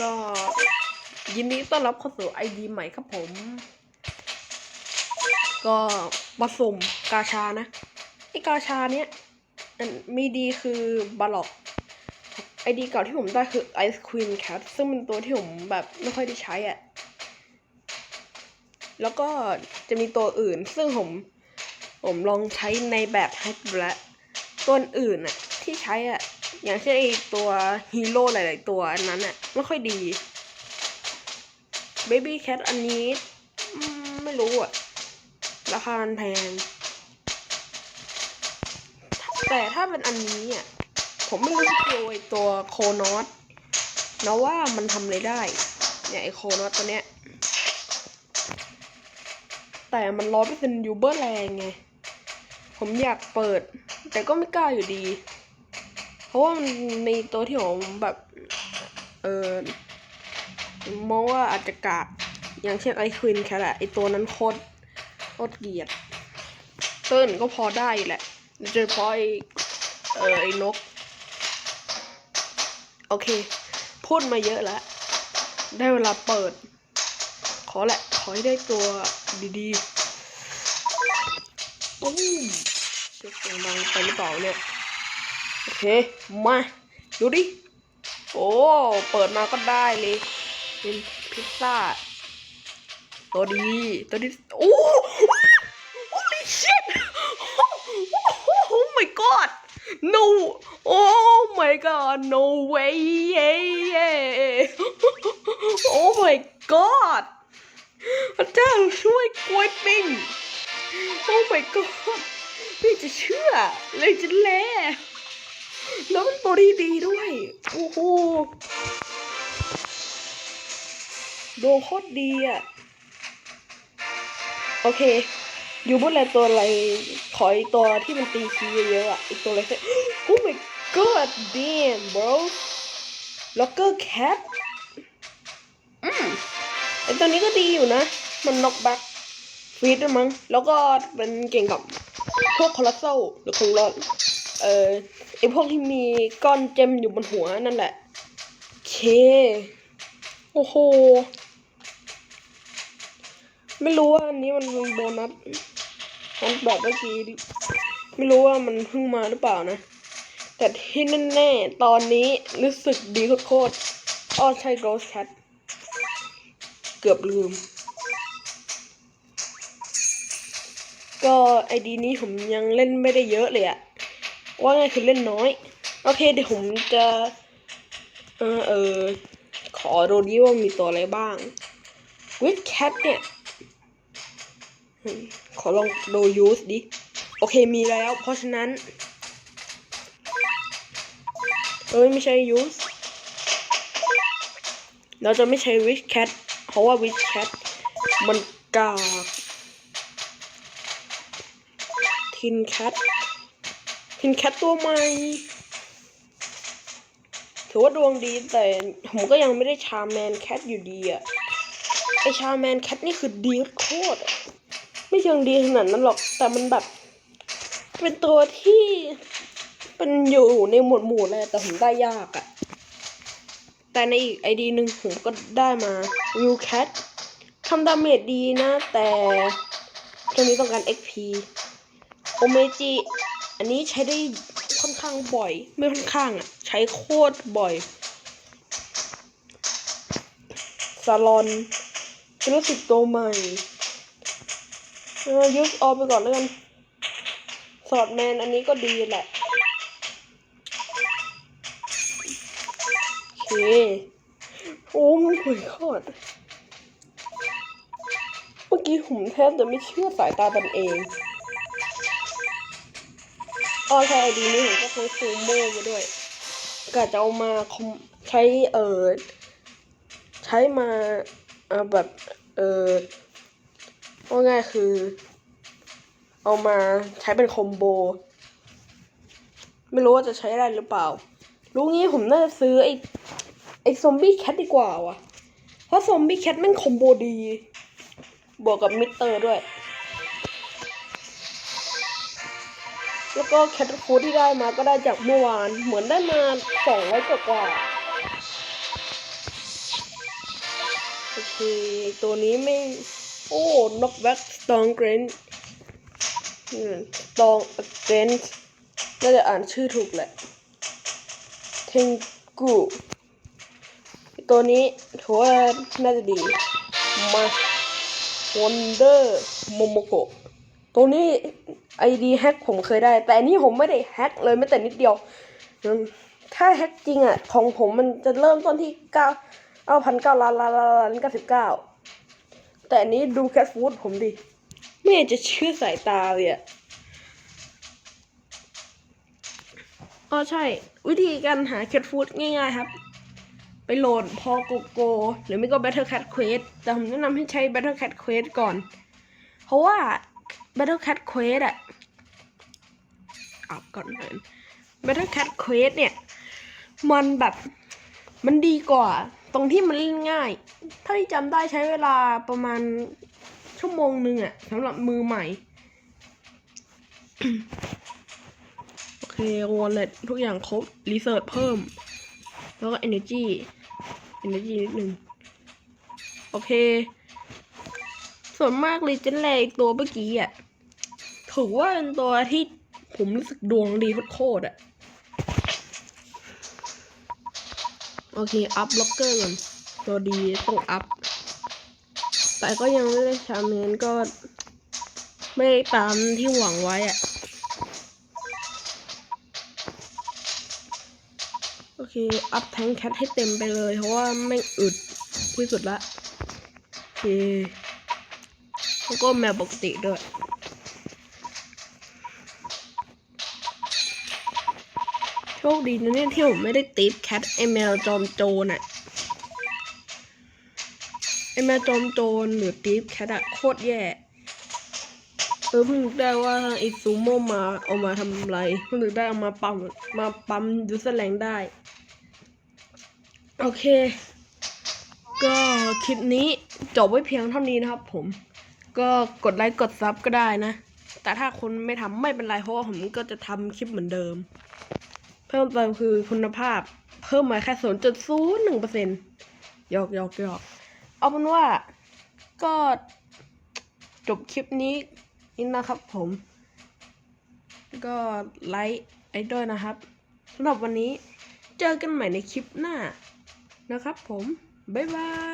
ก็ยินดีต้อนรับเข้าสู่ไอดีใหม่ครับผม ก็มาสุ่มกาชานะไอกาชาเนี้ยมีดีคือบาล็อกไอดีเก่าที่ผมได้คือไอศครีมแคทซึ่งเป็นตัวที่ผมแบบไม่ค่อยได้ใช้อะ่ะ แล้วก็จะมีตัวอื่นซึ่งผม ผมลองใช้ในแบบแฮกแล้วตัวอื่นน่ะ ที่ใช้อะ อย่างเช่นไอตัวฮีโร่หลาย ๆ ตัวอันนั้นอะไม่ค่อยดี Baby Cat อันนี้ไม่รู้อะราคามันแพง แต่ถ้าเป็นอันนี้อะ ผมไม่รู้จะโไอตัวโคนอสนะว่ามันทำอะไรได้ เนี่ยไอโคนอสตัวเนี้ย แต่มันร้อยเปอร์เซ็นต์ยูเบอร์แรงไง ผมอยากเปิด แต่ก็ไม่กล้าอยู่ดี เพราะว่ามันมีตัวที่ผมแบบเออมองว่าอาจจะกากอย่างเช่นไอควินแค่แหละไอตัวนั้นโคตรโคตรเกลียดเติ้ลก็พอได้แหละโดยเฉพาะไอเออไอนก โอเค พูดมาเยอะแล้ว ได้เวลาเปิด ขอแหละ ขอให้ได้ตัวดีๆปุ้มจะเสียงดังไปหรือเปล่าเนี่ย โอเค มา ดูดิ โอ้ เปิดมาก็ได้เลย เป็นพิซซ่า ตัวดี ตัวดี โอ้ holy shit oh my god no oh my god no way oh my god พระเจ้าช่วยกล้วยปิ้ง oh my god พี่จะเชื่อเลยจะแล แล้วมันตัวดีดีๆด้วย โอ้โหโดโคตรดีอะ โอเค อยู่บนอะไรตัวอะไร ขออีตัวที่มันตีคีเยอะๆอะ อีกตัวอะไรสัก Oh my god damn bro Locker Cat อืมไอตัวนี้ก็ดีอยู่นะ มันน็อกแบ็กฟีดด้วยมั้ง แล้วก็เป็นเก่งกับพวกคอร์เซลหรือคอร์ลอน เออไอพวกที่มีก้อนเจมอยู่บนหัวนั่นแหละเค โอ้โห ไม่รู้ว่าอันนี้มันเป็นโบนัสมันบอกเมื่อกี้ ไม่รู้ว่ามันเพิ่งมาหรือเปล่านะ แต่ที่แน่ๆตอนนี้รู้สึกดีโคตรอ้อใช่ Ghost Cat เกือบลืม ก็ไอดีนี้ผมยังเล่นไม่ได้เยอะเลยอะ ว่าไงคือเล่นน้อย โอเคเดี๋ยวผมจะเออเออขอดูดิว่ามีตัวอะไรบ้างวิดแคทเนี่ย ขอลองโดยูสดิ โอเคมีแล้ว เพราะฉะนั้น เอ้ย ไม่ใช่ยูสเราจะไม่ใช้วิชแคทเพราะว่าวิชแคทมันกากทินแคท ทินแคทตัวใหม่ ถือว่าดวงดีแต่ผมก็ยังไม่ได้ชาแมนแคทอยู่ดีอะไอชาแมนแคทนี่คือดีโคตรไม่เชิงดีขนาดนั้นหรอก แต่มันแบบ เป็นตัวที่เป็นอยู่ในหมวดหมู่เลยแต่ผมได้ยากอะแต่ในอีกไอดีหนึ่งผมก็ได้มาวิวแคททำดาเมจดีนะ แต่ตัวนี้ต้องการ XP โอเมจิ อันนี้ใช้ได้ค่อนข้างบ่อย ไม่ค่อนข้างอะ ใช้โคตรบ่อยซาลอนเป็นรู้สึกตัวใหม่เออยุบออกไปก่อนแล้วกันสอดแมนอันนี้ก็ดีแหละโอเคโอ้มันหวยขอดเมื่อกี้ผมแทบจะไม่เชื่อสายตาตนเอง อ๋อใช่ไอดีนี้ผมก็ใช้ซูโม่มาด้วยกะจะเอามาใช้เออใช้มาเออแบบเออว่าง่ายคือ เอามาใช้เป็นคอมโบ ไม่รู้ว่าจะใช้ได้หรือเปล่า รู้งี้ผมน่าจะซื้อไอไอซอมบี้แคทดีกว่าวะเพราะซอมบี้แคทแม่งคอมโบดี บวกกับมิเตอร์ด้วย แล้วก็แคทฟูดที่ได้มาก็ได้จากเมื่อวาน เหมือนได้มาสองร้อยกว่าโอเค ตัวนี้ไม่ โอ้ knockback strong grand ตอง against น่าจะอ่านชื่อถูกแหละ เทงกูตัวนี้ถือว่าน่าจะดี มา Wonder Momoko ตัวนี้ ID แฮกผมเคยได้ แต่อันนี้ผมไม่ได้แฮกเลยแม้แต่นิดเดียว ถ้าแฮกจริงอะ ของผมมันจะเริ่มต้นที่เก้าเอาพันเก้าล้านล้านล้านเก้าสิบเก้าแต่อันนี้ดูแคทฟูดผมดิ ไม่อยากจะเชื่อสายตาเลยอะอ๋อใช่ วิธีการหาแคทฟูดง่ายๆครับ ไปโหลดพอโกโก หรือไม่ก็ Battle Cat Quest แต่ผมแนะนำให้ใช้ Battle Cat Quest ก่อน เพราะว่า Battle Cat Quest อะอับก่อนเลย Battle Cat Quest เนี่ย มันแบบมันดีกว่า ตรงที่มันเล่นง่าย ถ้าที่จำได้ใช้เวลาประมาณชั่วโมงหนึ่งอะสำหรับมือใหม่ โอเค wallet ทุกอย่างครบ research เพิ่ม แล้วก็ energy energy นิดนึง โอเค ส่วนมากเลยเจนแรกตัวเมื่อกี้อะถือว่าเป็นตัวที่ผมรู้สึกดวงดีโคตรอะ โอเค อัพล็อกเกอร์ก่อนตัวดีต้องอัพ แต่ก็ยังไม่ได้ชาเมนก็ ไม่ตามที่หวังไว้อะ โอเค อัพแทงแคทให้เต็มไปเลย เพราะว่าไม่อึดที่สุดละโอเค แล้วก็แมวปกติด้วย โชคดีนะเนี่ยที่ผมไม่ได้ติดแคทไอแมวจอมโจรอะไอแมวจอมโจรหรือติดแคทอะโคตรแย่เออเพิ่งนึกได้ว่าไอซูโม่มาเอามาทำอะไรเพิ่งนึกได้เอามาปั๊มมาปั๊มยูสแลงได้ โอเค ก็คลิปนี้จบไว้เพียงเท่านี้นะครับผม ก็กดไลค์กดซับก็ได้นะ แต่ถ้าคุณไม่ทำไม่เป็นไรเพราะว่าผมก็จะทำคลิปเหมือนเดิม เพิ่มเติมคือคุณภาพ เพิ่มมาแค่ศูนย์จุดศูนย์หนึ่งเปอร์เซ็นต์หยอกหยอกหยอกเอาเป็นว่าก็จบคลิปนี้นี่นะครับผมก็ไลค์ไอ้ด้วยนะครับสำหรับวันนี้เจอกันใหม่ในคลิปหน้านะครับผม บ๊ายบาย